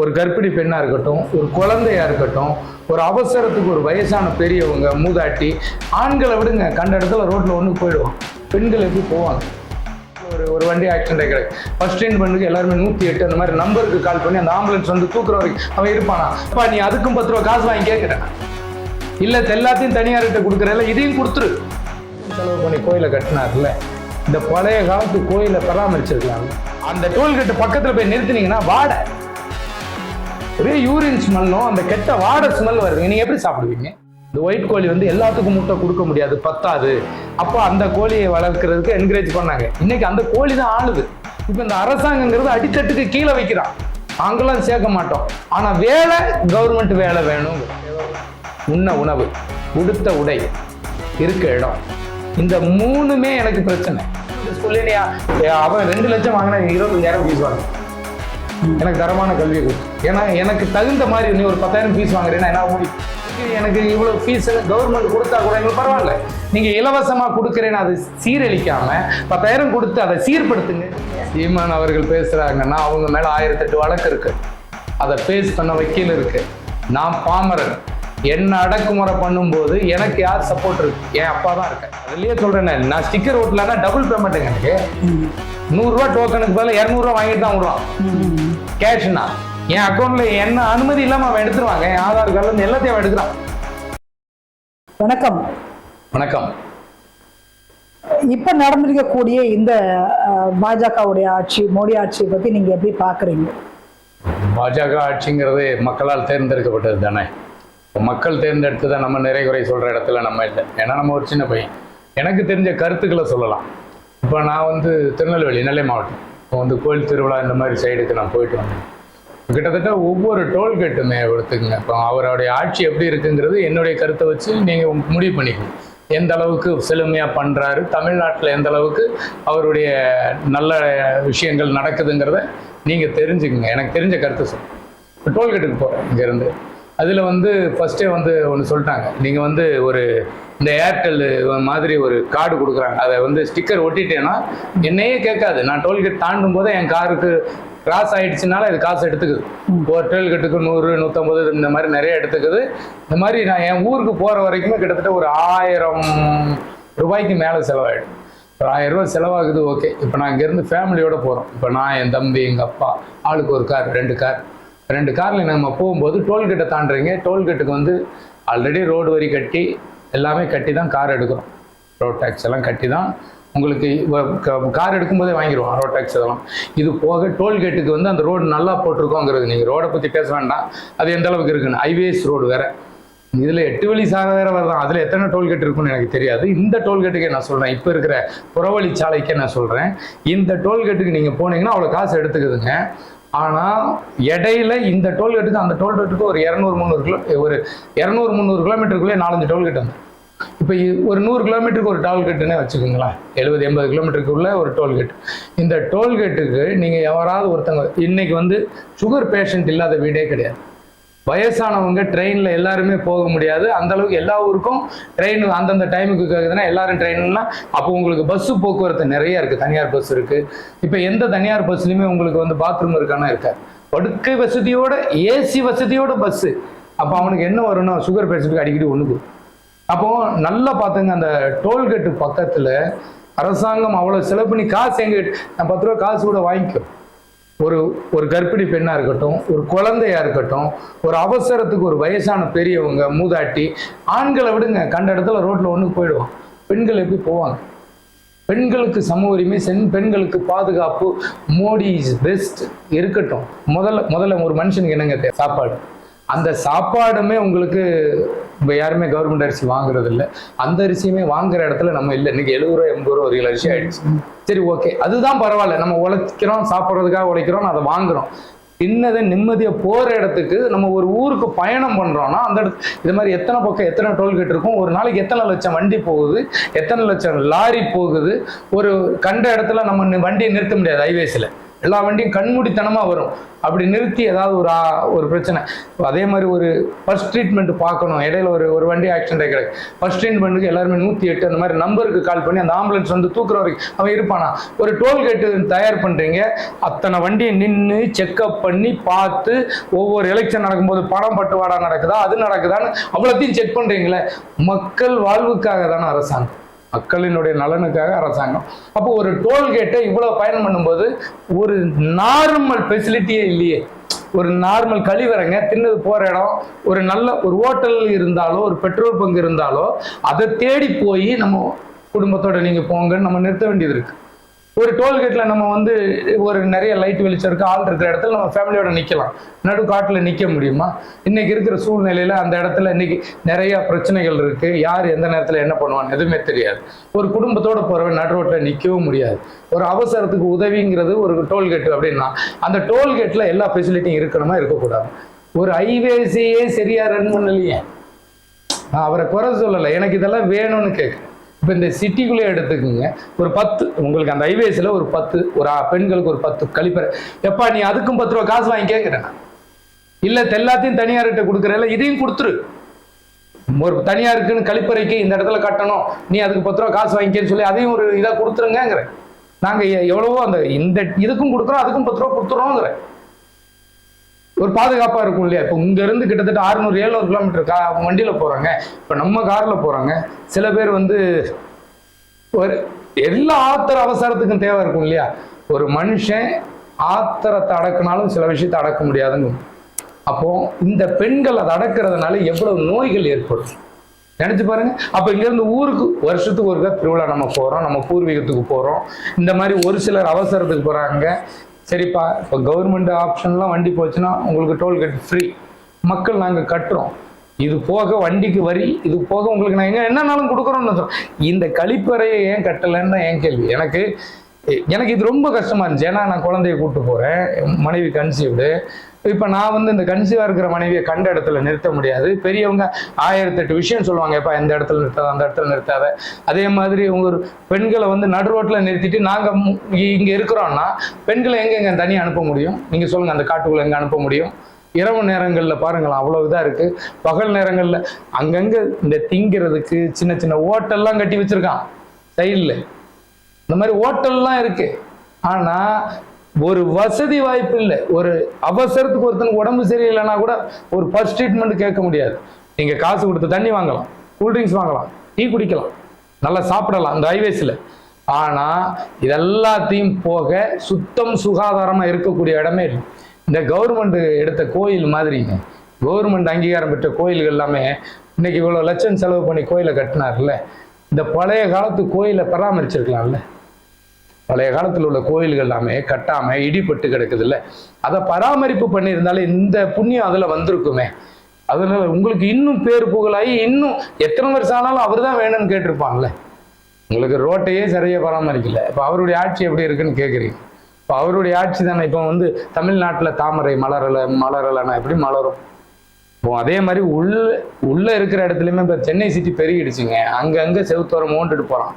ஒரு கர்ப்பிணி பெண்ணாக இருக்கட்டும் ஒரு குழந்தையா இருக்கட்டும் ஒரு அவசரத்துக்கு ஒரு வயசான பெரியவங்க மூதாட்டி ஆண்களை விடுங்க கண்ட இடத்துல ரோட்டில் ஒன்று போயிடுவான். பெண்கள் எப்படி போவாங்க? ஒரு ஒரு வண்டி ஆக்சிடென்ட் ஆகிடுது ஃபர்ஸ்ட் ட்ரெயின் பண்ணுக்கு எல்லாருமே நூற்றி எட்டு அந்த மாதிரி நம்பருக்கு கால் பண்ணி அந்த ஆம்புலன்ஸ் வந்து தூக்குற வரைக்கும் அவன் இருப்பானா? அப்பா நீ அதுக்கும் பத்து ரூபா காசு வாங்கி கேட்குறேன் இல்லை எல்லாத்தையும் தனியார்கிட்ட கொடுக்குறல இதையும் கொடுத்துரு. செலவு பண்ணி கோயிலை கட்டினார்ல. இந்த பழைய காலத்து கோயிலை பராமரிச்சிருக்கலாம் அந்த டோல்கேட்டு பக்கத்தில் போய் நிறுத்தினீங்கன்னா வாடை. ஒரே யூரின் ஸ்மெல்லும் அந்த கெட்ட வாடர் ஸ்மெல் வருதுங்க நீங்க எப்படி சாப்பிடுவீங்க? இந்த ஒயிட் கோழி வந்து எல்லாத்துக்கும் முட்டை கொடுக்க முடியாது பத்தாது. அப்போ அந்த கோழியை வளர்க்கறதுக்கு என்கரேஜ் பண்ணாங்க. இன்னைக்கு அந்த கோழி தான் ஆளுது. இப்போ இந்த அரசாங்கங்கிறது அடித்தட்டுக்கு கீழே வைக்கிறான். நாங்களாம் சேர்க்க மாட்டோம். ஆனா வேலை கவர்மெண்ட் வேலை வேணும். உண்ண உணவு உடுத்த உடை இருக்க இடம். இந்த மூணுமே எனக்கு பிரச்சனை. சொல்லினியா அவன் ரெண்டு லட்சம் வாங்கினா இருபத்தஞ்சாயிரம் ஃபீஸ் வாங்க எனக்கு தரமான கல்வியை கொடு. ஏன்னா எனக்கு தகுந்த மாதிரி நீ ஒரு பத்தாயிரம் ஃபீஸ் வாங்குறேன்னா என்ன முடியும் எனக்கு இவ்வளோ ஃபீஸ் கவர்மெண்ட் கொடுத்தா கூட எங்களுக்கு பரவாயில்ல. நீங்கள் இலவசமாக கொடுக்குறேன்னு அதை சீரழிக்காம பத்தாயிரம் கொடுத்து அதை சீர்படுத்துங்க. சீமான் அவர்கள் பேசுகிறாங்கன்னா அவங்க மேலே ஆயிரத்தெட்டு வழக்கு இருக்கு. அதை ஃபேஸ் பண்ண வக்கீல் இருக்கு. நான் பாமரன். என்ன அடக்குமுறை பண்ணும்போது எனக்கு யார் சப்போர்ட் இருக்கு? என் அப்பா தான் இருக்கேன். அதுலயே சொல்றேன் நான் ஸ்டிக்கர் ஓட்டலன்னா டபுள் பேமெண்ட் எனக்கு. நூறுரூவா டோக்கனுக்கு பதிலாக இரநூறுவா வாங்கிட்டு தான் விடுவான் கேஷ்னா என் அக்கௌண்ட்ல என்ன அனுமதி இல்லாம அவன் எடுத்துருவாங்க? என் ஆதார் கார்டுல எல்லாத்தையும் அவன் எடுக்கிறான். வணக்கம். வணக்கம். இப்ப நடந்திருக்கக்கூடிய இந்த பாஜகவுடைய ஆட்சி மோடி ஆட்சியை பத்தி நீங்க எப்படி பாக்குறீங்க? பாஜக ஆட்சிங்கிறது மக்களால் தேர்ந்தெடுக்கப்பட்டது தானே? மக்கள் தேர்ந்தெடுத்து தான் நம்ம நிறை குறை சொல்ற இடத்துல நம்ம இல்லை. ஏன்னா நம்ம ஒரு சின்ன பையன். எனக்கு தெரிஞ்ச கருத்துக்களை சொல்லலாம். இப்போ நான் வந்து திருநெல்வேலி நெல்லை மாவட்டம். இப்போ வந்து கோயில் திருவிழா இந்த மாதிரி சைடுக்கு நான் போயிட்டு வந்தேன். கிட்டத்தட்ட ஒவ்வொரு டோல்கேட்டுமே எடுத்துக்கங்க. இப்போ அவருடைய ஆட்சி எப்படி இருக்குங்கிறது என்னுடைய கருத்தை வச்சு நீங்கள் முடிவு பண்ணிக்கணும். எந்த அளவுக்கு செழுமையாக பண்ணுறாரு தமிழ்நாட்டில் எந்த அளவுக்கு அவருடைய நல்ல விஷயங்கள் நடக்குதுங்கிறத நீங்கள் தெரிஞ்சுக்கங்க. எனக்கு தெரிஞ்ச கருத்து சார். இப்போ டோல்கேட்டுக்கு போகிறேன் இங்கேருந்து. அதில் வந்து ஃபஸ்ட்டே வந்து ஒன்று சொல்லிட்டாங்க. நீங்கள் வந்து ஒரு இந்த ஏர்டெல் மாதிரி ஒரு கார்டு கொடுக்குறாங்க. அதை வந்து ஸ்டிக்கர் ஒட்டிட்டேன்னா என்னையே கேட்காது. நான் டோல்கேட் தாண்டும் போதே என் காருக்கு கிராஸ் ஆயிடுச்சுனால இது காசு எடுத்துக்குது. ஒரு டோல்கேட்டுக்கு நூறு நூற்றம்பது இந்த மாதிரி நிறைய எடுத்துக்குது. இந்த மாதிரி நான் என் ஊருக்கு போகிற வரைக்குமே கிட்டத்தட்ட ஒரு ஆயிரம் ரூபாய்க்கு மேலே செலவாயிடும். ஒரு ஆயிரம் ரூபாய் செலவாகுது ஓகே இப்போ நான் இங்கேருந்து ஃபேமிலியோட போகிறோம் இப்போ நான் என் தம்பி எங்கள் அப்பா ஆளுக்கு ஒரு கார் ரெண்டு கார் ரெண்டு காரில் நம்ம போகும்போது டோல்கேட்டை தாண்டுறீங்க. டோல்கேட்டுக்கு வந்து ஆல்ரெடி ரோடு வரி கட்டி எல்லாமே கட்டி தான் கார் எடுக்கிறோம். ரோட் டேக்ஸ் எல்லாம் கட்டி தான் உங்களுக்கு கார் எடுக்கும்போதே வாங்கிடுவோம் ரோட் டேக்ஸ் இதெல்லாம் இது போக டோல்கேட்டுக்கு வந்து அந்த ரோடு நல்லா போட்டிருக்கோங்கிறது நீங்கள் ரோடை பற்றி பேச வேண்டாம். அது எந்த அளவுக்கு இருக்குன்னு? ஹைவேஸ் ரோடு வேற. இதில் எட்டு வழி சாலை வேற வருதான். அதில் எத்தனை டோல்கேட் இருக்குன்னு எனக்கு தெரியாது. இந்த டோல்கேட்டுக்கே நான் சொல்கிறேன் இப்போ இருக்கிற புறவழி சாலைக்கே நான் சொல்கிறேன் இந்த டோல்கேட்டுக்கு நீங்கள் போனீங்கன்னா அவ்வளோ காசு எடுத்துக்குதுங்க. ஆனால் இடையில இந்த டோல்கேட்டுக்கு அந்த டோல்கேட்டுக்கு ஒரு இரநூறு முந்நூறு கிலோ ஒரு இரநூறு முந்நூறு கிலோமீட்டருக்குள்ளே நாலஞ்சு டோல்கேட் வந்து இப்போ ஒரு நூறு கிலோமீட்டருக்கு ஒரு டோல்கேட்டுன்னே வச்சுக்கோங்களேன். எழுபது எண்பது கிலோமீட்டருக்குள்ள ஒரு டோல்கேட் இந்த டோல்கேட்டுக்கு நீங்கள் யாராவது ஒருத்தங்க இன்னைக்கு வந்து சுகர் பேஷண்ட் இல்லாத வீடே கிடையாது. வயசானவங்க ட்ரெயினில் எல்லாருமே போக முடியாது. அந்த அளவுக்கு எல்லா ஊருக்கும் ட்ரெயின் அந்தந்த டைமுக்கு கேட்குதுன்னா எல்லாரும் ட்ரெயின்னா அப்போ உங்களுக்கு பஸ்ஸு போக்குவரத்து நிறைய இருக்குது தனியார் பஸ் இருக்குது இப்போ எந்த தனியார் பஸ்லையுமே உங்களுக்கு வந்து பாத்ரூம் இருக்கானா இருக்காது. படுக்கை வசதியோட ஏசி வசதியோட பஸ்ஸு அப்போ அவனுக்கு என்ன வரும்னா சுகர் பேஷண்ட்டுக்கு அடிக்கடி ஒன்றுக்கு அப்போ நல்லா பார்த்துங்க அந்த டோல்கேட்டு பக்கத்தில் அரசாங்கம் அவ்வளோ செலவு பண்ணி காசு எங்க நான் பத்து ரூபா காசு கூட வாங்கிக்கோ ஒரு ஒரு கர்ப்பிணி பெண்ணாக இருக்கட்டும் ஒரு குழந்தையா இருக்கட்டும் ஒரு அவசரத்துக்கு ஒரு வயசான பெரியவங்க மூதாட்டி ஆண்களை விடுங்க கண்ட இடத்துல ரோட்டில் ஒன்று போயிடுவான். பெண்கள் எப்படி போவாங்க? பெண்களுக்கு சம உரிமை சென் பெண்களுக்கு பாதுகாப்பு மோடி இஸ் பெஸ்ட் இருக்கட்டும். முதல்ல முதல்ல ஒரு மனுஷனுக்கு என்னங்க சாப்பாடு. அந்த சாப்பாடுமே உங்களுக்கு இப்போ யாருமே கவர்மெண்ட் அரிசி வாங்குறது இல்லை அந்த அரிசியுமே வாங்குற இடத்துல நம்ம இல்லை. இன்னைக்கு எழுபது ரூபா எண்பது ரூபா ஒரு கிலோ அரிசி ஆயிடுச்சு. சரி ஓகே அதுதான் பரவாயில்ல. நம்ம உழைக்கிறோம் சாப்பிட்றதுக்காக உழைக்கிறோம் அதை வாங்குறோம். இன்னதை நிம்மதியா போற இடத்துக்கு நம்ம ஒரு ஊருக்கு பயணம் பண்றோம்னா அந்த இடத்து இது மாதிரி எத்தனை பக்கம் எத்தனை டோல்கேட் இருக்கும்? ஒரு நாளைக்கு எத்தனை லட்சம் வண்டி போகுது? எத்தனை லட்சம் லாரி போகுது? ஒரு கண்ட இடத்துல நம்ம வண்டியை நிறுத்த முடியாது ஹைவேஸ்ல எல்லா வண்டியும் கண்மூடித்தனமா வரும். அப்படி நிறுத்தி ஏதாவது ஒரு ஒரு பிரச்சனை. அதே மாதிரி ஒரு ஃபர்ஸ்ட் ட்ரீட்மெண்ட் பார்க்கணும். இடையில ஒரு ஒரு வண்டி ஆக்சிடென்ட் கிடக்கு. ஃபர்ஸ்ட் ட்ரீட்மெண்ட்டுக்கு எல்லாருமே நூற்றி எட்டு அந்த மாதிரி நம்பருக்கு கால் பண்ணி அந்த ஆம்புலன்ஸ் வந்து தூக்குற வரைக்கும் அவன் இருப்பானா? ஒரு டோல்கேட்டு தயார் பண்றீங்க. அத்தனை வண்டியை நின்று செக்அப் பண்ணி பார்த்து ஒவ்வொரு எலெக்ஷன் நடக்கும்போது பணம் பட்டுவாடா நடக்குதா? அது நடக்குதான்னு அவ்வளோத்தையும் செக் பண்றீங்களே. மக்கள் வாழ்வுக்காக தானே அரசாங்கம். மக்களினுடைய நலனுக்காக அரசாங்கம். அப்போ ஒரு டோல்கேட்டை இவ்வளவு பயணம் பண்ணும்போது ஒரு நார்மல் ஃபெசிலிட்டியே இல்லையே. ஒரு நார்மல் கழிவறைங்க தின்னது போற இடம் ஒரு நல்ல ஒரு ஹோட்டல் இருந்தாலோ ஒரு பெட்ரோல் பங்க் இருந்தாலோ அதை தேடி போய் நம்ம குடும்பத்தோட நீங்க போங்கன்னு நம்ம நிறுத்த வேண்டியது இருக்கு. ஒரு டோல்கேட்ல நம்ம வந்து ஒரு நிறைய லைட் வெளிச்சம் இருக்கு. ஆள் இருக்கிற இடத்துல நம்ம ஃபேமிலியோட நிக்கலாம். நடு காட்டுல நிக்க முடியுமா? இன்னைக்கு இருக்கிற சூழ்நிலையில அந்த இடத்துல இன்னைக்கு நிறைய பிரச்சனைகள் இருக்கு. யார் எந்த நேரத்துல என்ன பண்ணுவான்னு எதுவுமே தெரியாது. ஒரு குடும்பத்தோட போறவன் நடு ரோட்ல நிற்கவும் முடியாது. ஒரு அவசரத்துக்கு உதவிங்கிறது ஒரு டோல்கேட் அப்படின்னா அந்த டோல்கேட்ல எல்லா ஃபெசிலிட்டியும் இருக்கணுமா? இருக்கக்கூடாது. ஒரு ஹைவேஸையே சரியா ரன் பண்ணலையே. நான் அவரை குறை சொல்லலை. எனக்கு இதெல்லாம் வேணும்னு கேட்குறேன். இப்போ இந்த சிட்டிக்குள்ளே எடுத்துக்கோங்க. ஒரு பத்து உங்களுக்கு அந்த ஹைவேஸில் ஒரு பத்து ஒரு ஆ- பெண்களுக்கு ஒரு பத்து கழிப்பறை. எப்பா நீ அதுக்கும் பத்து ரூபா காசு வாங்கி கேட்குறேன் இல்லை எல்லாத்தையும் தனியார்கிட்ட கொடுக்குறல இதையும் கொடுத்துரு. ஒரு தனியாருக்குன்னு கழிப்பறைக்கு இந்த இடத்துல கட்டணும். நீ அதுக்கு பத்து ரூபா காசு வாங்கிக்கன்னு சொல்லி அதையும் ஒரு இதாக கொடுத்துருங்கிறேன் நாங்கள் எவ்வளவோ அந்த இந்த இதுக்கும் கொடுக்குறோம் அதுக்கும் பத்து ரூபா கொடுத்துறோங்கிறேன். ஒரு பாதுகாப்பாக இருக்கும் இல்லையா? இப்போ இங்கேருந்து கிட்டத்தட்ட 600 700 கிலோமீட்டர் கா வண்டியில் போகிறாங்க இப்போ நம்ம காரில் போகிறாங்க சில பேர் வந்து ஒரு எல்லா ஆத்திர அவசரத்துக்கும் தேவை இருக்கும் இல்லையா? ஒரு மனுஷன் ஆத்திரத்தை அடக்குனாலும் சில விஷயத்தை அடக்க முடியாதுங்க அப்போ இந்த பெண்கள் அதை அடக்கிறதுனால எவ்வளவு நோய்கள் ஏற்படும். நினச்சி பாருங்க. அப்போ இங்கேருந்து ஊருக்கு வருஷத்துக்கு ஒருக்கா திருவிழா நம்ம போகிறோம் நம்ம பூர்வீகத்துக்கு போகிறோம் இந்த மாதிரி ஒரு சிலர் அவசரத்துக்கு போகிறாங்க சரிப்பா இப்போ கவர்மெண்ட் ஆப்ஷன்லாம் வண்டி போச்சுன்னா உங்களுக்கு டோல்கேட் ஃப்ரீ மக்கள் நாங்கள் கட்டுறோம். இது போக வண்டிக்கு வரி இது போக உங்களுக்கு நான் எங்கே என்னன்னாலும் கொடுக்குறோம்னு சொல்றேன் இந்த கழிப்பறையை ஏன் கட்டலைன்னு தான் என் கேள்வி? எனக்கு எனக்கு இது ரொம்ப கஷ்டமா இருந்துச்சு. ஏன்னா நான் குழந்தைய கூப்பிட்டு போறேன். என் மனைவி கன்சீவ்டு இப்போ நான் வந்து இந்த கன்சீவா இருக்கிற மனைவியை கண்ட இடத்துல நிறுத்த முடியாது. பெரியவங்க ஆயிரத்தெட்டு விஷயம் சொல்லுவாங்க. எப்பா இந்த இடத்துல நிறுத்தாத அந்த இடத்துல நிறுத்தாத. அதே மாதிரி உங்க ஒரு பெண்களை வந்து நடு ரோட்ல நிறுத்திட்டு நாங்க இங்கே இங்க இருக்கிறோம்னா பெண்களை எங்க எங்க தனியாக அனுப்ப முடியும்? நீங்க சொல்லுங்க அந்த காட்டுக்குள்ள எங்க அனுப்ப முடியும்? இரவு நேரங்களில் பாருங்களேன் அவ்வளோ இதாக இருக்கு. பகல் நேரங்களில் அங்கங்க இந்த திங்கிறதுக்கு சின்ன சின்ன ஓட்டெல்லாம் கட்டி வச்சிருக்கான். சைடில். இந்த மாதிரி ஹோட்டல்லாம் இருக்கு. ஆனா ஒரு வசதி வாய்ப்பு இல்லை. ஒரு அவசரத்துக்கு ஒருத்தனுக்கு உடம்பு சரியில்லைன்னா கூட ஒரு ஃபர்ஸ்ட் ட்ரீட்மெண்ட் கேட்க முடியாது. நீங்க காசு கொடுத்து தண்ணி வாங்கலாம் கூல்ட்ரிங்க்ஸ் வாங்கலாம் டீ குடிக்கலாம் நல்லா சாப்பிடலாம் இந்த ஹைவேஸில் ஆனா இதெல்லாத்தையும் போக சுத்தம் சுகாதாரமா இருக்கக்கூடிய இடமே இல்லை. இந்த கவர்மெண்ட் எடுத்த கோயில் மாதிரிங்க கவர்மெண்ட் அங்கீகாரம் பெற்ற கோயில்கள் எல்லாமே இன்னைக்கு இவ்வளவு லட்சம் செலவு பண்ணி கோயிலை கட்டினார்ல. இந்த பழைய காலத்து கோயிலை பராமரிச்சிருக்கலாம்ல. பழைய காலத்தில் உள்ள கோயில்கள் எல்லாமே கட்டாமல் இடிபட்டு கிடக்குதுல்ல. அதை பராமரிப்பு பண்ணியிருந்தாலே இந்த புண்ணியம் அதில் வந்திருக்குமே. அதனால உங்களுக்கு இன்னும் பேர் புகழாகி இன்னும் எத்தனை வருஷம் ஆனாலும் அவர் தான் வேணும்னு கேட்டிருப்பாங்கல்ல. உங்களுக்கு ரோட்டையே சரியாக பராமரிக்கல. இப்போ அவருடைய ஆட்சி எப்படி இருக்குன்னு கேட்குறீங்க இப்போ அவருடைய ஆட்சி தானே இப்போ வந்து தமிழ்நாட்டில் தாமரை மலரலை மலரலைன்னா எப்படி மலரும்? இப்போ அதே மாதிரி உள்ள உள்ளே இருக்கிற இடத்துலையுமே இப்போ சென்னை சிட்டி பெருகிடுச்சுங்க. அங்கங்கே செவுத்தோரம் மூண்டுட்டு போகிறான்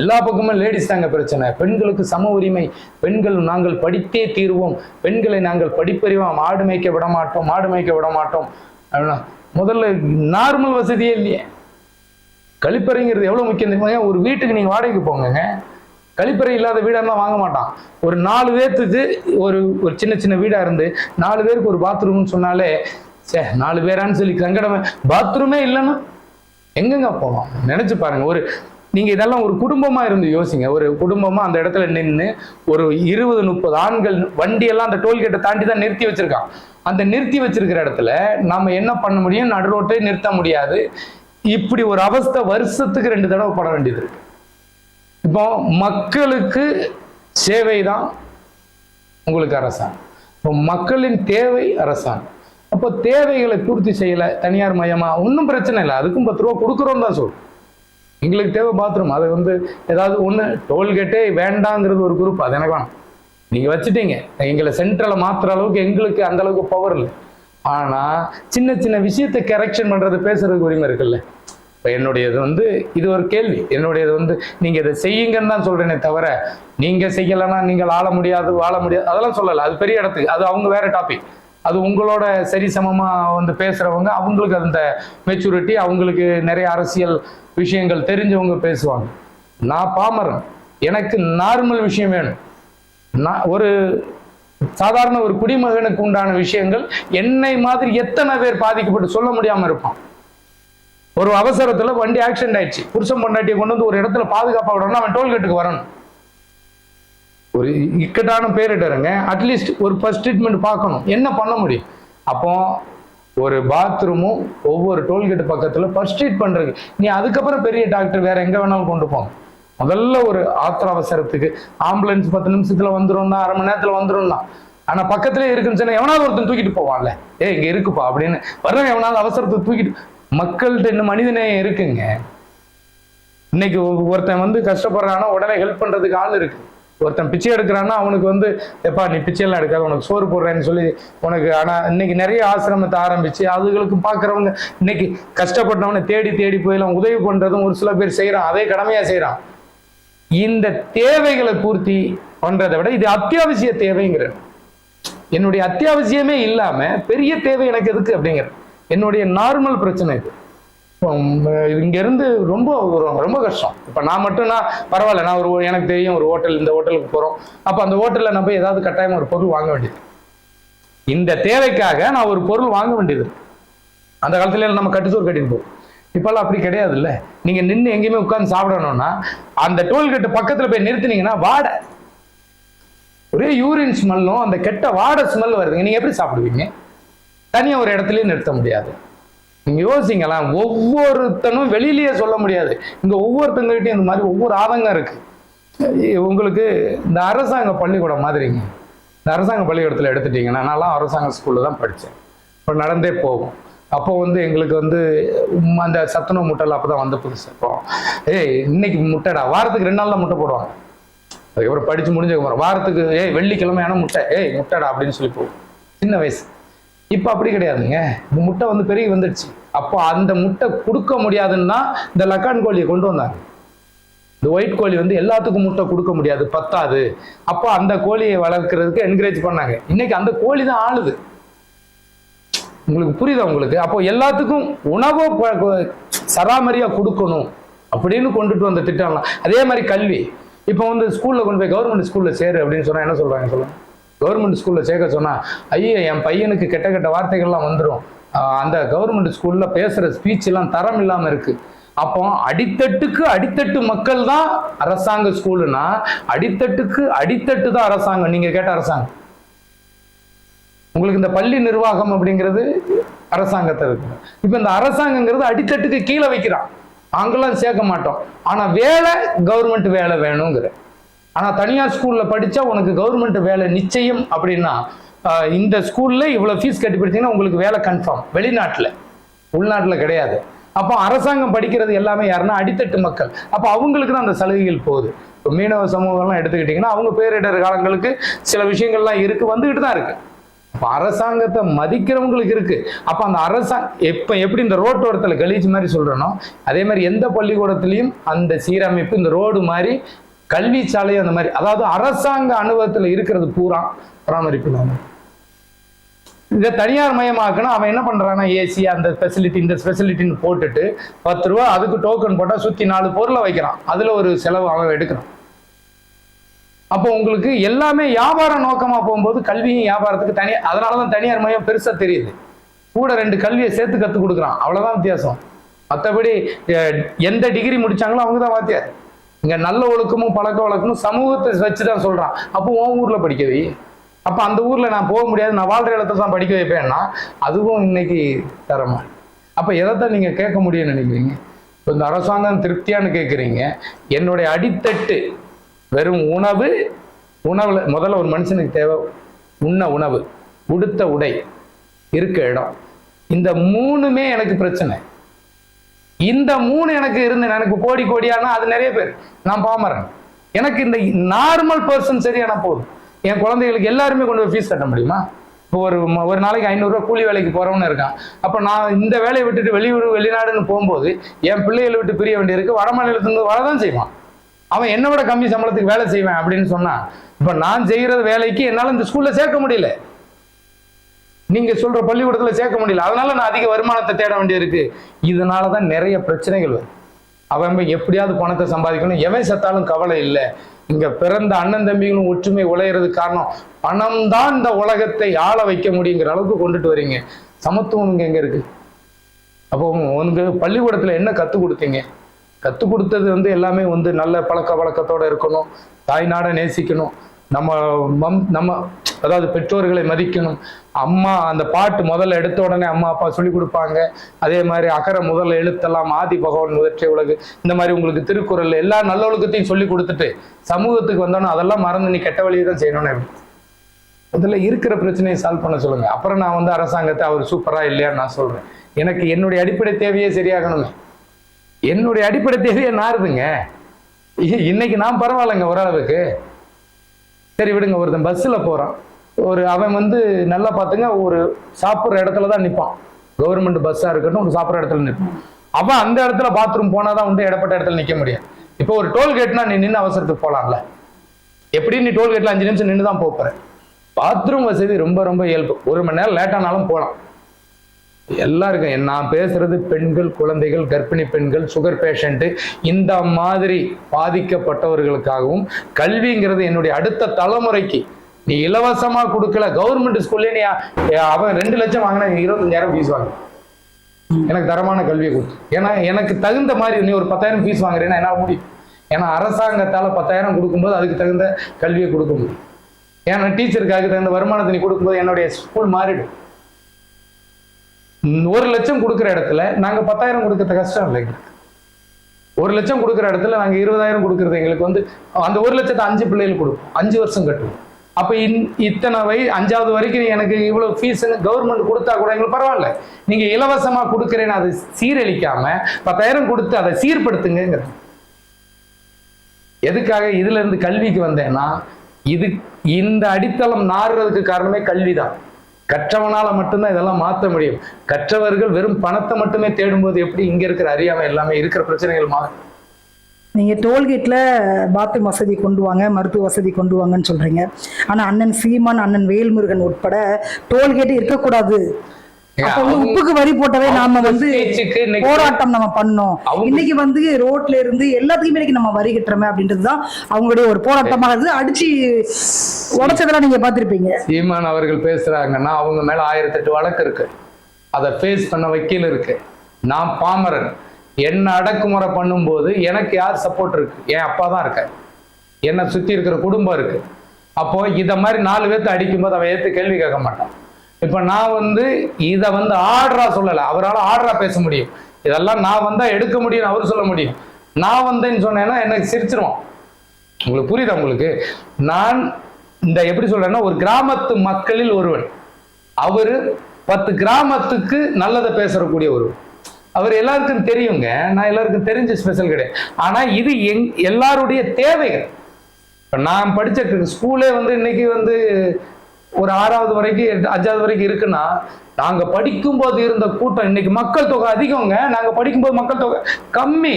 எல்லா பக்கமும் லேடிஸ் தாங்க பிரச்சனை. பெண்களுக்கு சம உரிமை. பெண்கள் நாங்கள் படித்தே தீர்வோம். பெண்களை நாங்கள் படிப்பறிவோம். மாடு மேய்க்க விட மாட்டோம் மாடு மேய்க்க விட மாட்டோம் அப்படின்னா முதல்ல நார்மல் வசதியே இல்லையே. கழிப்பறைங்கிறது எவ்வளோ முக்கியம் தெரியுமா? ஏன் ஒரு வீட்டுக்கு நீங்க வாடகைக்கு போங்கங்க. கழிப்பறை இல்லாத வீடெல்லாம் வாங்க மாட்டான். ஒரு நாலு பேர்த்துக்கு ஒரு ஒரு சின்ன சின்ன வீடா இருந்து நாலு பேருக்கு ஒரு பாத்ரூம்னு சொன்னாலே சே நாலு பேரான்னு சொல்லி சங்கடமே பாத்ரூமே இல்லைன்னா எங்கெங்க போவோம்? நினைச்சு பாருங்க. ஒரு நீங்க இதெல்லாம் ஒரு குடும்பமா இருந்து யோசிங்க. ஒரு குடும்பமா அந்த இடத்துல நின்று ஒரு இருபது முப்பது ஆண்கள் வண்டியெல்லாம் அந்த டோல்கேட்டை தாண்டி தான் நிறுத்தி வச்சிருக்கான் அந்த நிறுத்தி வச்சிருக்கிற இடத்துல நாம என்ன பண்ண முடியும்? நடு ரோட்டை நிறுத்த முடியாது. இப்படி ஒரு அவஸ்தை வருஷத்துக்கு ரெண்டு தடவை பட வேண்டியது இருக்கு. இப்போ மக்களுக்கு சேவை தான் உங்களுக்கு அரசாங்கம். இப்போ மக்களின் தேவை அரசாங்கம். அப்போ தேவைகளை பூர்த்தி செய்யல தனியார் மயமா ஒன்றும் பிரச்சனை இல்லை. அதுக்கும் பத்து ரூபா கொடுக்குறோம் தான் சொல்லுவோம் எங்களுக்கு தேவை பாத்ரூம் அது வந்து ஏதாவது ஒன்று டோல்கேட்டே வேண்டாங்கிறது ஒரு குரூப் அது எனக்கு வேணும். நீங்கள் வச்சுட்டீங்க. எங்களை சென்ட்ரலை மாத்துற அளவுக்கு எங்களுக்கு அந்த அளவுக்கு பவர் இல்லை. ஆனால் சின்ன சின்ன விஷயத்தை கரெக்ஷன் பண்ணுறது பேசுறதுக்கு உரிமை இருக்குல்ல? இப்போ என்னுடையது வந்து இது ஒரு கேள்வி. என்னுடையது வந்து நீங்கள் இதை செய்யுங்கன்னு தான் சொல்கிறேனே தவிர நீங்கள் செய்யலைன்னா நீங்கள் ஆள முடியாது வாழ முடியாது அதெல்லாம் சொல்லலை. அது பெரிய இடத்துக்கு. அது அவங்க வேற டாபிக் அது உங்களோட சரிசமமாக வந்து பேசுகிறவங்க அவங்களுக்கு அந்த மெச்சூரிட்டி அவங்களுக்கு நிறைய அரசியல் விஷயங்கள் தெரிஞ்சவங்க பேசுவாங்க. நான் பாமரன் எனக்கு நார்மல் விஷயம் வேணும். நான் ஒரு சாதாரண ஒரு குடிமகனுக்கு உண்டான விஷயங்கள் என்னை மாதிரி எத்தனை பேர் பாதிக்கப்பட்டு சொல்ல முடியாமல் இருப்பான். ஒரு அவசரத்தில் வண்டி ஆக்சிடென்ட் ஆயிடுச்சு. புருஷன் பொண்டாட்டியை கொண்டு வந்து ஒரு இடத்துல பாதுகாப்பாக விடணும்னா அவன் டோல்கேட்டுக்கு வரணும். ஒரு இக்கட்டான பேரிடருங்க. அட்லீஸ்ட் ஒரு ஃபர்ஸ்ட் ட்ரீட்மெண்ட் பார்க்கணும். என்ன பண்ண முடியும்? அப்போ ஒரு பாத்ரூமும் ஒவ்வொரு டோல்கேட் பக்கத்தில் ஃபர்ஸ்ட் ட்ரீட் பண்ணுறதுக்கு நீ அதுக்கப்புறம் பெரிய டாக்டர் வேற எங்கே வேணாலும் கொண்டு போங்க முதல்ல ஒரு ஆத்திர அவசரத்துக்கு ஆம்புலன்ஸ் பத்து நிமிஷத்துல வந்துடும்னா அரை மணி நேரத்தில் வந்துடும்னா ஆனால் பக்கத்துலேயே பக்கத்துல இருக்குன்னு சொன்னா எவனாவது ஒருத்தன் தூக்கிட்டு போவான்ல. ஏ இங்கே இருக்குப்பா அப்படின்னு. வர்றவன் எவனாவது அவசரத்தை தூக்கிட்டு மக்கள்கிட்ட இன்னும் மனிதநேயம் இருக்குங்க? இன்னைக்கு ஒருத்தன் வந்து கஷ்டப்படுறான்னா உடனே ஹெல்ப் பண்றதுக்கு ஆள் இருக்கு. ஒருத்தன் பிச்சை எடுக்கிறான்னா அவனுக்கு வந்து எப்பா நீ பிச்சையெல்லாம் எடுக்காத உனக்கு சோறு போடுறேன்னு சொல்லி உனக்கு ஆனால் இன்னைக்கு நிறைய ஆசிரமத்தை ஆரம்பிச்சு அதுகளுக்கு பார்க்குறவங்க இன்னைக்கு கஷ்டப்பட்டவனை தேடி தேடி போயிடலாம் உதவி பண்ணுறதும் ஒரு சில பேர் செய்கிறான் அதே கடமையாக செய்கிறான் இந்த தேவைகளை பூர்த்தி பண்ணுறதை விட இது அத்தியாவசிய தேவைங்கிற என்னுடைய அத்தியாவசியமே இல்லாமல் பெரிய தேவை எனக்கு எதுக்கு அப்படிங்கிற என்னுடைய நார்மல் பிரச்சனை இது. இங்கேருந்து ரொம்ப ரொம்ப கஷ்டம். இப்போ நான் மட்டும் நான் பரவாயில்ல நான் ஒரு எனக்கு தெரியும் ஒரு ஹோட்டல் இந்த ஹோட்டலுக்கு போகிறோம் அப்போ அந்த ஹோட்டலில் நம்ம ஏதாவது கட்டாயம் ஒரு பொருள் வாங்க வேண்டியது. இந்த தேவைக்காக நான் ஒரு பொருள் வாங்க வேண்டியது. அந்த காலத்துல நம்ம கட்டுச்சோறு கட்டிட்டு போவோம். இப்போல்லாம் அப்படி கிடையாது இல்லை நீங்கள் நின்று எங்கேயுமே உட்காந்து சாப்பிடணும்னா அந்த டோல்கேட்டு பக்கத்தில் போய் நிறுத்தினீங்கன்னா வாடை. ஒரே யூரின் ஸ்மெல்லும் அந்த கெட்ட வாடை ஸ்மெல் வருதுங்க. நீங்கள் எப்படி சாப்பிடுவீங்க? தனியாக ஒரு இடத்துலையும் நிறுத்த முடியாது. யோசிங்களேன் ஒவ்வொருத்தனும் வெளியிலேயே சொல்ல முடியாது. இங்க ஒவ்வொருத்தங்கிட்டையும் இந்த மாதிரி ஒவ்வொரு ஆதங்கம் இருக்கு. உங்களுக்கு இந்த அரசாங்க பள்ளிக்கூடம் மாதிரிங்க. இந்த அரசாங்க பள்ளிக்கூடத்தில் எடுத்துட்டீங்கன்னா நான்லாம் அரசாங்க ஸ்கூலில் தான் படித்தேன் இப்போ நடந்தே போகும். அப்போ வந்து எங்களுக்கு வந்து அந்த சத்துணவு முட்டைலாம் அப்போ தான் வந்த புதுசு. இப்போ ஏய் இன்னைக்கு முட்டைடா வாரத்துக்கு ரெண்டு நாள் முட்டை போடுவாங்க. அதுக்கப்புறம் படிச்சு முடிஞ்சதுக்கப்புறம் வாரத்துக்கு ஏய் வெள்ளிக்கிழமையான முட்டை ஏய் முட்டைடா அப்படின்னு சொல்லி போகும். சின்ன வயசு. இப்போ அப்படி கிடையாதுங்க. இந்த முட்டை வந்து பெருகி வந்துடுச்சு. அப்போ அந்த முட்டை கொடுக்க முடியாதுன்னா இந்த லக்கான் கோழியை கொண்டு வந்தாங்க. இந்த ஒயிட் கோழி வந்து எல்லாத்துக்கும் முட்டை கொடுக்க முடியாது பத்தாது. அப்போ அந்த கோழியை வளர்க்கறதுக்கு என்கரேஜ் பண்ணாங்க. இன்னைக்கு அந்த கோழி தான் ஆளுது. உங்களுக்கு புரியுதா உங்களுக்கு? அப்போ எல்லாத்துக்கும் உணவு சராமரியாக சராமரியா கொடுக்கணும் அப்படின்னு கொண்டுட்டு வந்த திட்டம்லாம். அதே மாதிரி கல்வி. இப்போ வந்து ஸ்கூல்ல கொண்டு போய் கவர்மெண்ட் ஸ்கூல்ல சேரு அப்படின்னு சொன்னா என்ன சொல்றாங்க சொல்லுங்க. கவர்மெண்ட் ஸ்கூலில் சேர்க்க சொன்னா ஐயோ என் பையனுக்கு கெட்ட கெட்ட வார்த்தைகள்லாம் வந்துடும் அந்த கவர்மெண்ட் ஸ்கூலில் பேசுகிற ஸ்பீச்செல்லாம் தரம் இல்லாமல் இருக்குது அப்போ அடித்தட்டுக்கு அடித்தட்டு மக்கள் தான் அரசாங்க ஸ்கூலுனா அடித்தட்டுக்கு அடித்தட்டு தான் அரசாங்கம். நீங்கள் கேட்ட அரசாங்கம். உங்களுக்கு இந்த பள்ளி நிர்வாகம் அப்படிங்கிறது அரசாங்கத்தை இருக்கு. இப்போ இந்த அரசாங்கங்கிறது அடித்தட்டுக்கு கீழே வைக்கிறான். நாங்களாம் சேர்க்க மாட்டோம். ஆனால் வேலை கவர்மெண்ட் வேலை வேணுங்கிற. ஆனால் தனியார் ஸ்கூலில் படித்தா உனக்கு கவர்மெண்ட் வேலை நிச்சயம் அப்படின்னா இந்த ஸ்கூலில் இவ்வளோ ஃபீஸ் கட்டி படித்தீங்கன்னா உங்களுக்கு வேலை கன்ஃபார்ம் வெளிநாட்டில். உள்நாட்டில் கிடையாது. அப்போ அரசாங்கம் படிக்கிறது எல்லாமே யாருன்னா அடித்தட்டு மக்கள். அப்போ அவங்களுக்கு தான் அந்த சலுகைகள் போகுது. இப்போ மீனவ சமூகம்லாம் எடுத்துக்கிட்டிங்கன்னா அவங்க பேரிடர் காலங்களுக்கு சில விஷயங்கள்லாம் இருக்கு வந்துக்கிட்டு தான் இருக்கு. இப்போ அரசாங்கத்தை மதிக்கிறவங்களுக்கு இருக்கு. அப்ப அந்த அரசாங்க எப்ப எப்படி இந்த ரோட்டோரத்தில் கலீஜ் மாதிரி சொல்றனோ அதே மாதிரி எந்த பள்ளிக்கூடத்திலையும் அந்த சீரமைப்பு இந்த ரோடு மாதிரி கல்வி சாலையும் அந்த மாதிரி அதாவது அரசாங்க அனுபவத்தில் இருக்கிறது பூரா பராமரிப்பு இல்லாம இதை தனியார் மயமாக்குனா அவன் என்ன பண்றான்னா ஏசி அந்த ஸ்பெசிலிட்டி இந்த ஸ்பெசிலிட்டின்னு போட்டுட்டு பத்து ரூபா அதுக்கு டோக்கன் போட்டால் சுத்தி நாலு பொருளை வைக்கிறான். அதுல ஒரு செலவு அவன் எடுக்கிறான். அப்போ உங்களுக்கு எல்லாமே வியாபார நோக்கமா போகும்போது கல்வியும் வியாபாரத்துக்கு தனி அதனாலதான் தனியார் மையம் பெருசா தெரியுது. கூட ரெண்டு கல்வியை சேர்த்து கத்து கொடுக்குறான். அவ்வளவுதான் வித்தியாசம். மற்றபடி எந்த டிகிரி முடிச்சாங்களோ அவங்க தான் வாத்தியார் இங்க நல்ல ஒழுக்கமும் பழக்க வழக்கமும் சமூகத்தை வச்சுதான் சொல்றான். அப்போ உன் ஊர்ல படிக்க வை அந்த ஊர்ல நான் போக முடியாது. நான் வாழ்ற இடத்துல தான் படிக்க வைப்பேன்னா அதுவும் இன்னைக்கு தரமா? அப்ப எதைத்தான் நீங்க கேட்க முடியும்னு நினைக்கிறீங்க? இப்ப இந்த அரசாங்கம் திருப்தியான்னு கேட்குறீங்க என்னுடைய அடித்தட்டு வெறும் உணவு உணவுல முதல்ல ஒரு மனுஷனுக்கு தேவை உண்ண உணவு உடுத்த உடை இருக்க இடம். இந்த மூணுமே எனக்கு பிரச்சனை. இந்த மூணு எனக்கு இருந்து எனக்கு கோடி கோடியானா அது நிறைய பேர். நான் பாமரன். எனக்கு இந்த நார்மல் பர்சன் சரியான போதும். என் குழந்தைகளுக்கு எல்லாருமே கொண்டு போய் ஃபீஸ் கட்ட முடியுமா? இப்போ ஒரு ஒரு நாளைக்கு ஐநூறுரூவா கூலி வேலைக்கு போகிறவனு இருக்கான். அப்போ நான் இந்த வேலையை விட்டுட்டு வெளியூர் வெளிநாடுன்னு போகும்போது என் பிள்ளைகளை விட்டு பிரிய வேண்டியிருக்கு. வட மாநிலத்துலேருந்து வரதான் செய்வான். அவன் என்னை விட கம்மி சம்பளத்துக்கு வேலை செய்வேன் அப்படின்னு சொன்னான் இப்போ நான் செய்கிற வேலைக்கு என்னால் இந்த ஸ்கூலில் சேர்க்க முடியல. நீங்க சொல்ற பள்ளிக்கூடத்துல சேர்க்க முடியல. அதனால நான் அதிக வருமானத்தை தேட வேண்டியிருக்கு. இதனால தான் நிறைய பிரச்சனைகள் வரும். அவன் எப்படியாவது பணத்தை சம்பாதிக்கணும். எவன் செத்தாலும் கவலை இல்லை. இங்க பிறந்த அண்ணன் தம்பிகளும் ஒற்றுமை உழையிறது காரணம். பணம் தான் இந்த உலகத்தை ஆள வைக்க முடியுங்கிற அளவுக்கு கொண்டுட்டு வரீங்க. சமத்துவம் இங்க எங்க இருக்கு? அப்போ உனக்கு பள்ளிக்கூடத்துல என்ன கத்து கொடுத்தீங்க? கத்து கொடுத்தது வந்து எல்லாமே வந்து நல்ல பழக்க வழக்கத்தோட இருக்கணும். தாய்நாட நேசிக்கணும். நம்ம மம் நம்ம அதாவது பெற்றோர்களை மதிக்கணும். அம்மா அந்த பாட்டு முதல்ல எடுத்த உடனே அம்மா அப்பா சொல்லி கொடுப்பாங்க. அதே மாதிரி அகர முதல்ல எழுத்தெல்லாம் ஆதி பகவான் முதற்றை உலகு. இந்த மாதிரி உங்களுக்கு திருக்குறள் எல்லா நல்லொழுக்கத்தையும் சொல்லி கொடுத்துட்டு சமூகத்துக்கு வந்தோன்னா அதெல்லாம் மறந்து நீ கெட்ட வழியை தான் செய்யணும்னு முதல்ல இருக்கிற பிரச்சனையை சால்வ் பண்ண சொல்லுங்க. அப்புறம் நான் வந்து அரசாங்கத்தை அவர் சூப்பரா இல்லையான்னு நான் சொல்றேன். எனக்கு என்னுடைய அடிப்படை தேவையே சரியாகணுமே என்னுடைய அடிப்படை தேவையை நாருதுங்க இன்னைக்கு நான் பரவாயில்லைங்க ஓரளவுக்கு. சரி விடுங்க. ஒருத்தன் பஸ்ஸில் போகிறான் ஒரு அவன் வந்து நல்லா பார்த்துங்க ஒரு சாப்பிட்ற இடத்துல தான் நிற்பான் கவர்மெண்ட் பஸ்ஸாக இருக்கட்டும் ஒரு சாப்பிட்ற இடத்துல நிற்பான் அவன் அந்த இடத்துல பாத்ரூம் போனால் தான் வந்து இடப்பட்ட இடத்துல நிற்க முடியும். இப்போ ஒரு டோல்கேட்னா நீ நின்று அவசரத்துக்கு போகலாம்ல எப்படி நீ டோல்கேட்டில் அஞ்சு நிமிஷம் நின்று தான் போகிற பாத்ரூம் வசதி ரொம்ப ரொம்ப இயல்பு. ஒரு மணி நேரம் லேட்டானாலும் போகலாம் எல்லாருக்கும் நான் பேசுறது பெண்கள் குழந்தைகள் கர்ப்பிணி பெண்கள் சுகர் பேஷண்ட்டு இந்த மாதிரி பாதிக்கப்பட்டவர்களுக்காகவும் கல்விங்கிறது என்னுடைய அடுத்த தலைமுறைக்கு நீ இலவசமா கொடுக்கல கவர்மெண்ட் ஸ்கூல்லே நீ அவன் ரெண்டு லட்சம் வாங்கினா இருபத்தஞ்சாயிரம் ஃபீஸ் வாங்க. எனக்கு தரமான கல்வியை கொடுத்து ஏன்னா எனக்கு தகுந்த மாதிரி நீ ஒரு பத்தாயிரம் ஃபீஸ் வாங்குறேன்னா என்ன முடியும். ஏன்னா அரசாங்கத்தால் பத்தாயிரம் கொடுக்கும்போது அதுக்கு தகுந்த கல்வியை கொடுக்க முடியும். ஏன்னா டீச்சருக்காக தகுந்த வருமானத்தை நீ கொடுக்கும்போது என்னுடைய ஸ்கூல் மாறிடும். ஒரு லட்சம் கொடுக்குற இடத்துல நாங்கள் பத்தாயிரம் கொடுக்கறது கஷ்டம் இல்லைங்க ஒரு லட்சம் கொடுக்குற இடத்துல நாங்கள் இருபதாயிரம் கொடுக்கறது எங்களுக்கு வந்து அந்த ஒரு லட்சத்தை அஞ்சு பிள்ளைகளுக்கு கொடுப்போம் அஞ்சு வருஷம் கட்டுவோம். அப்போ இன் இத்தனை வய அஞ்சாவது வரைக்கும் எனக்கு இவ்வளோ ஃபீஸ் கவர்மெண்ட் கொடுத்தா கூட எங்களுக்கு பரவாயில்ல. நீங்கள் இலவசமாக கொடுக்குறேன்னு அதை சீரழிக்காம பத்தாயிரம் கொடுத்து அதை சீர்படுத்துங்கிறது எதுக்காக இதுலேருந்து கல்விக்கு வந்தேன்னா இது இந்த அடித்தளம் நாடுறதுக்கு காரணமே கல்வி தான் கற்றவனால மட்டும்தான் இதெல்லாம் மாற்ற முடியும். கற்றவர்கள் வெறும் பணத்தை மட்டுமே தேடும்போது எப்படி இங்க இருக்கிற அறியாமை எல்லாமே இருக்கிற பிரச்சனைகள் மாறும் நீங்க டோல்கேட்ல பாத்ரூம் வசதி கொண்டு வாங்க மருத்துவ வசதி கொண்டு வாங்கன்னு சொல்றீங்க. ஆனா அண்ணன் சீமான் அண்ணன் வேல்முருகன் உட்பட டோல்கேட் இருக்கக்கூடாது. உப்புக்கு வரி போட்டவே நாம வந்து போராட்டம் நம்ம பண்ணோம். இன்னைக்கு வந்து ரோட்ல இருந்து எல்லாத்துக்குமே இன்னைக்கு நம்ம வரி கட்டுறோமே அப்படின்றதுதான் அவங்களுடைய ஒரு போராட்டமாக இருந்து அடிச்சு உடைச்சதெல்லாம் நீங்க பார்த்திருப்பீங்க. சீமான் அவர்கள் பேசுறாங்கன்னா அவங்க மேல ஆயிரத்தெட்டு வழக்கு இருக்கு. அதை ஃபேஸ் பண்ண வக்கீல் இருக்கு. நான் பாமரன். என்ன அடக்குமுறை பண்ணும்போது எனக்கு யார் சப்போர்ட் இருக்கு? என் அப்பா தான் இருக்கார். என்னை சுத்தி இருக்கிற குடும்பம் இருக்கு. அப்போ இத மாதிரி நாலு பேர்த்து அடிக்கும்போது அவன் ஏத்து கேள்வி கேட்க மாட்டான். இப்ப நான் வந்து இத வந்து ஆர்டரா சொல்லல. அவரால் ஆர்டரா பேச முடியும். இதெல்லாம் நான் வந்தா எடுக்க முடியும்னு அவர் சொல்ல முடியும். நான் வந்தேன்னு சொன்னேன்னா எனக்கு சிரிச்சிருவான். உங்களுக்கு புரியுதா உங்களுக்கு? நான் இந்த எப்படி சொல்றேன்னா ஒரு கிராமத்து மக்களில் ஒருவன். அவரு பத்து கிராமத்துக்கு நல்லதை பேசக்கூடிய ஒருவன். அவர் எல்லாருக்கும் தெரியுங்க. நான் எல்லாருக்கும் தெரிஞ்ச ஸ்பெஷல் கிடையாது. ஆனா இது எங் எல்லாருடைய தேவைகள். இப்போ நான் படிச்ச ஸ்கூலே வந்து இன்னைக்கு வந்து ஒரு ஆறாவது வரைக்கும் அஞ்சாவது வரைக்கும் இருக்குன்னா நாங்க படிக்கும்போது இருந்த கூட்டம் இன்னைக்கு மக்கள் தொகை அதிகங்க. நாங்க படிக்கும்போது மக்கள் தொகை கம்மி.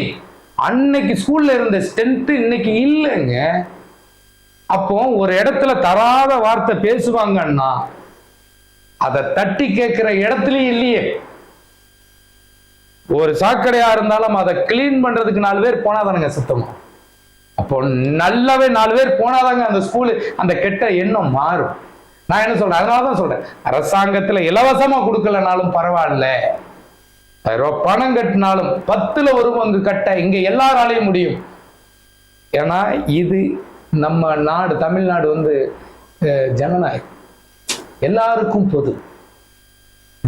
அன்னைக்கு ஸ்கூல்ல இருந்த ஸ்ட்ரென்த் இன்னைக்கு இல்லைங்க. அப்போ ஒரு இடத்துல தராத வார்த்தை பேசுவாங்கன்னா அதை தட்டி கேட்கிற இடத்துலயும் இல்லையே. ஒரு சாக்கடையா இருந்தாலும் அதை கிளீன் பண்றதுக்கு நாலு பேர் போனாதானுங்க சுத்தமா. அப்போ நல்லாவே நாலு பேர் போனாதாங்க அந்த ஸ்கூலு அந்த கெட்ட எண்ணம் மாறும். நான் என்ன சொல்றேன்? அதனால தான் சொல்றேன். அரசாங்கத்துல இலவசமா கொடுக்கலனாலும் பரவாயில்ல. பணம் கட்டினாலும் பத்துல ஒரு பங்கு கட்ட இங்க எல்லாராலையும் முடியும். ஏன்னா இது நம்ம நாடு தமிழ்நாடு வந்து ஜனநாயகம். எல்லாருக்கும் பொது.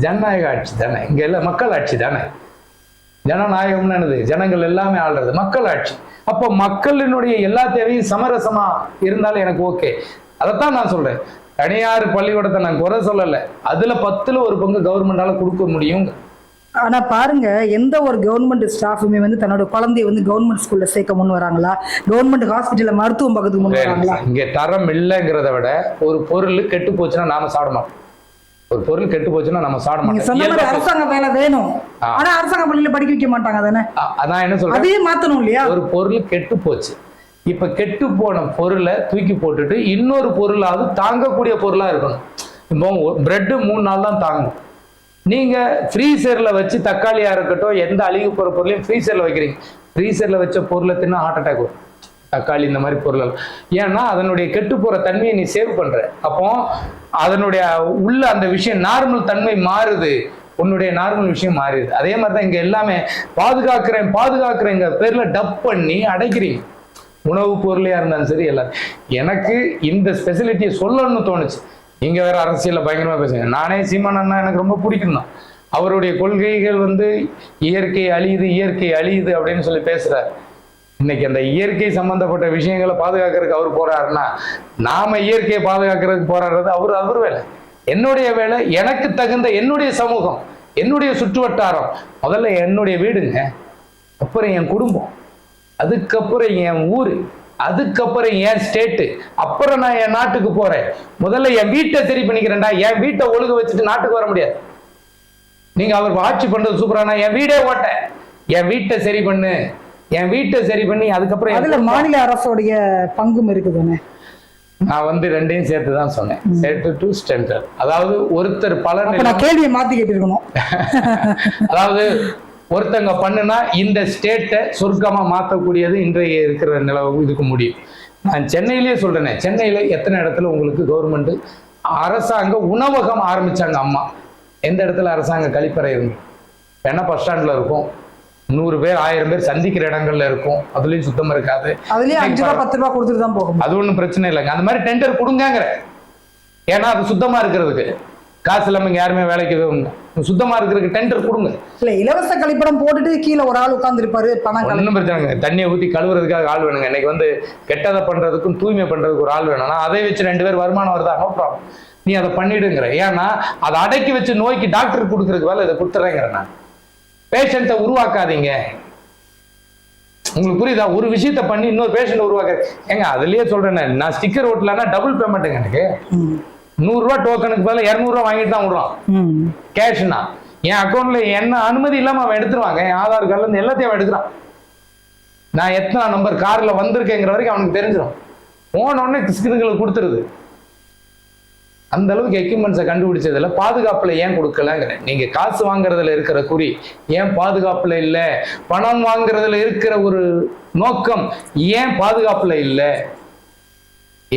ஜனநாயக ஆட்சி தானே? இங்க எல்லாம் மக்கள் ஆட்சி தானே? ஜனநாயகம்னு என்னது? ஜனங்கள் எல்லாமே ஆள்றது மக்கள் ஆட்சி. அப்போ மக்களினுடைய எல்லா தேவையும் சமரசமா இருந்தாலும் எனக்கு ஓகே. அதைத்தான் நான் சொல்றேன். தனியார் பள்ளிக்கூடத்தை நான் குறை சொல்லலை. அதுல பத்துல ஒரு பங்கு கவர்மெண்டால கொடுக்க முடியும் ஆனா பாருங்க எந்த ஒரு கவர்மெண்ட் ஸ்டாஃபுமே வந்து தன்னோட குழந்தைய வந்து கவர்மெண்ட் ஸ்கூல்ல சேர்க்க முன் வராங்களா? கவர்மெண்ட் ஹாஸ்பிட்டல்ல மருத்துவம் பார்க்கறதுக்கு முன் வராங்களா? இங்க தரம் இல்லைங்கிறத விட ஒரு பொருள் கெட்டு போச்சுன்னா நாம மாட்டோம். ஒரு பொருள் கெட்டு போச்சுன்னா நம்ம சாட மாட்டோம். அரசாங்க வேலை வேணும். ஆனா அரசாங்க பள்ளியில படிக்க வைக்க மாட்டாங்க தானே அதான் என்ன சொல்றேன்? அதையும் மாத்தணும் இல்லையா? ஒரு பொருள் கெட்டு போச்சு. இப்போ கெட்டு போன பொருளை தூக்கி போட்டுட்டு இன்னொரு பொருளாவது தாங்கக்கூடிய பொருளாக இருக்கணும். இப்போ பிரெட்டு மூணு நாள் தான் தாங்கும் நீங்கள் ஃப்ரீசரில் வச்சு தக்காளியாக இருக்கட்டும் எந்த அழுகி போகிற பொருளையும் ஃப்ரீசரில் வைக்கிறீங்க. ஃப்ரீசரில் வச்ச பொருளை தின்னா ஹார்ட் அட்டாக் வரும். தக்காளி இந்த மாதிரி பொருள் ஏன்னா அதனுடைய கெட்டு போற தன்மையை நீ சேவ் பண்ற. அப்போ அதனுடைய உள்ள அந்த விஷயம் நார்மல் தன்மை மாறுது. உன்னுடைய நார்மல் விஷயம் மாறிடுது. அதே மாதிரி தான் இங்க எல்லாமே பாதுகாக்கிறேன் பாதுகாக்கிறேங்க பேர்ல டப் பண்ணி அடைக்கிறீங்க. உணவு பொருளையா இருந்தாலும் சரி எல்லாம் எனக்கு இந்த ஸ்பெசிலிட்டியை சொல்லணும்னு தோணுச்சு. நீங்க வேற அரசியலில் பயங்கரமா பேசுங்க. நானே சீமான் அண்ணா எனக்கு ரொம்ப பிடிக்கும் தான் அவருடைய கொள்கைகள் வந்து இயற்கை அழியுது இயற்கை அழியுது அப்படின்னு சொல்லி பேசுறாரு. இன்னைக்கு அந்த இயற்கை சம்பந்தப்பட்ட விஷயங்களை பாதுகாக்கிறதுக்கு அவர் போறாருன்னா நாம இயற்கையை பாதுகாக்கிறதுக்கு போராடுறது அவர் அவர் வேலை. என்னுடைய வேலை எனக்கு தகுந்த என்னுடைய சமூகம் என்னுடைய சுற்றுவட்டாரம் முதல்ல என்னுடைய வீடுங்க அப்புறம் என் குடும்பம். அதுக்கப்புறம் என் ஊரு அதுக்கப்புறம் என் ஸ்டேட்டு அப்புறம் நான் என் நாட்டுக்கு போறேன். முதல்ல என் வீட்டை சரி பண்ணிக்கிறேன்டா. என் வீட்டை ஒழுங்க வச்சுட்டு நாட்டுக்கு வர முடியாது. நீங்க அவர் ஆட்சி பண்றது சூப்பரானா என் வீடே ஓட்டேன். என் வீட்டை சரி பண்ணு. என் வீட்டை சரி பண்ணி அதுக்கப்புறம் அதுல மாநில அரசோடைய பங்கும் இருக்குதானே? நான் வந்து ரெண்டையும் சேர்த்து தான் சொன்னேன் சேர்த்து டு ஸ்டென்டர் அதாவது ஒருத்தர் பல கேள்வியை மாத்தி கேட்டிருக்கணும். அதாவது ஒருத்தங்க பண்ணுனா இந்த ஸ்டேட்டை சொர்க்கமா மாற்றக்கூடியது இன்றைய இருக்கிற நிலவு இதுக்கு முடியும். நான் சென்னையிலேயே சொல்றேனே சென்னையில எத்தனை இடத்துல உங்களுக்கு கவர்மெண்ட் அரசாங்க உணவகம் ஆரம்பிச்சாங்க அம்மா. எந்த இடத்துல அரசாங்க கழிப்பறை இருந்து? வேணா பஸ் ஸ்டாண்ட்ல இருக்கும். நூறு பேர் ஆயிரம் பேர் சந்திக்கிற இடங்கள்ல இருக்கும். அதுலயும் சுத்தம் இருக்காது. அதுலயும் அஞ்சு ரூபா பத்து ரூபா கொடுத்துட்டு தான் போகும் அது ஒன்றும் பிரச்சனை இல்லைங்க. அந்த மாதிரி டெண்டர் கொடுங்கங்கிற ஏன்னா அது சுத்தமா இருக்கிறதுக்கு. காசு இல்லாம இங்க யாருமே வேலைக்கு சுத்தமா இருக்கிறதுக்கு டெண்டர் கொடுங்க. இல்ல இலவச கழிப்படம் போட்டுட்டு கீழே ஒரு ஆள் உட்கார்ந்து இருப்பாரு பணம் ஒன்றும் பிரச்சனை தண்ணியை ஊற்றி கழுவுறதுக்காக ஆள் வேணுங்க. இன்னைக்கு வந்து கெட்டதை பண்றதுக்கும் தூய்மை பண்றதுக்கு ஒரு ஆள் வேணும்னா அதை வச்சு ரெண்டு பேர் வருமானம் வருதா? நோ ப்ராப்ளம் நீ அதை பண்ணிடுங்கிற. ஏன்னா அதை அடக்கி வச்சு நோய்க்கு டாக்டர் கொடுக்கறதுக்கு வேலை இதை கொடுத்துறேங்கிறேன் நான். பேஷண்ட்டை உருவாக்காதீங்க. உங்களுக்கு புரியுதா? ஒரு விஷயத்த பண்ணி இன்னொரு பேஷண்ட் உருவாக்க ஏங்க அதுலயே சொல்றேன் நான் ஸ்டிக்கர் ஓட்டலன்னா டபுள் பேமெண்ட்டுங்க எனக்கு. நூறுரூவா டோக்கனுக்கு பதிலா இரநூறுவா வாங்கிட்டு தான் விடுறான். கேஷ்னா என் அக்கௌண்ட்ல என்ன அனுமதி இல்லாம அவன் எடுத்துருவாங்க என் ஆதார் கார்டுல இருந்து எல்லாத்தையும் அவன் எடுக்கிறான். நான் எத்தனை நம்பர் கார்ல வந்திருக்கேங்கிற வரைக்கும் அவனுக்கு தெரிஞ்சிடும் போன உடனே ஸ்கிரீன்களை கொடுத்துருது. அந்த அளவுக்கு எக்யூப்மெண்ட்ஸை கண்டுபிடிச்சதுல பாதுகாப்புல ஏன் கொடுக்கலங்கிறேன். நீங்க காசு வாங்குறதுல இருக்கிற குறி ஏன் பாதுகாப்புல இல்ல? பணம் வாங்குறதுல இருக்கிற ஒரு நோக்கம் ஏன் பாதுகாப்புல இல்லை?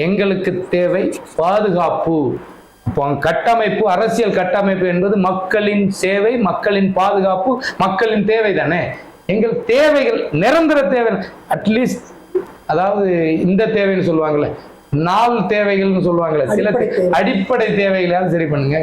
எங்களுக்கு தேவை பாதுகாப்பு. கட்டமைப்பு அரசியல் கட்டமைப்பு என்பது மக்களின் சேவை மக்களின் பாதுகாப்பு மக்களின் தேவை தானே? எங்கள் தேவைகள் நிரந்தர தேவை அட்லீஸ்ட் அதாவது இந்த தேவைன்னு சொல்லுவாங்கல்ல நாள் தேவைகள்னு சொல்லுவாங்கல்ல சில அடிப்படை தேவை. அடிப்படை தேவைகளையாவது சரி பண்ணுங்க.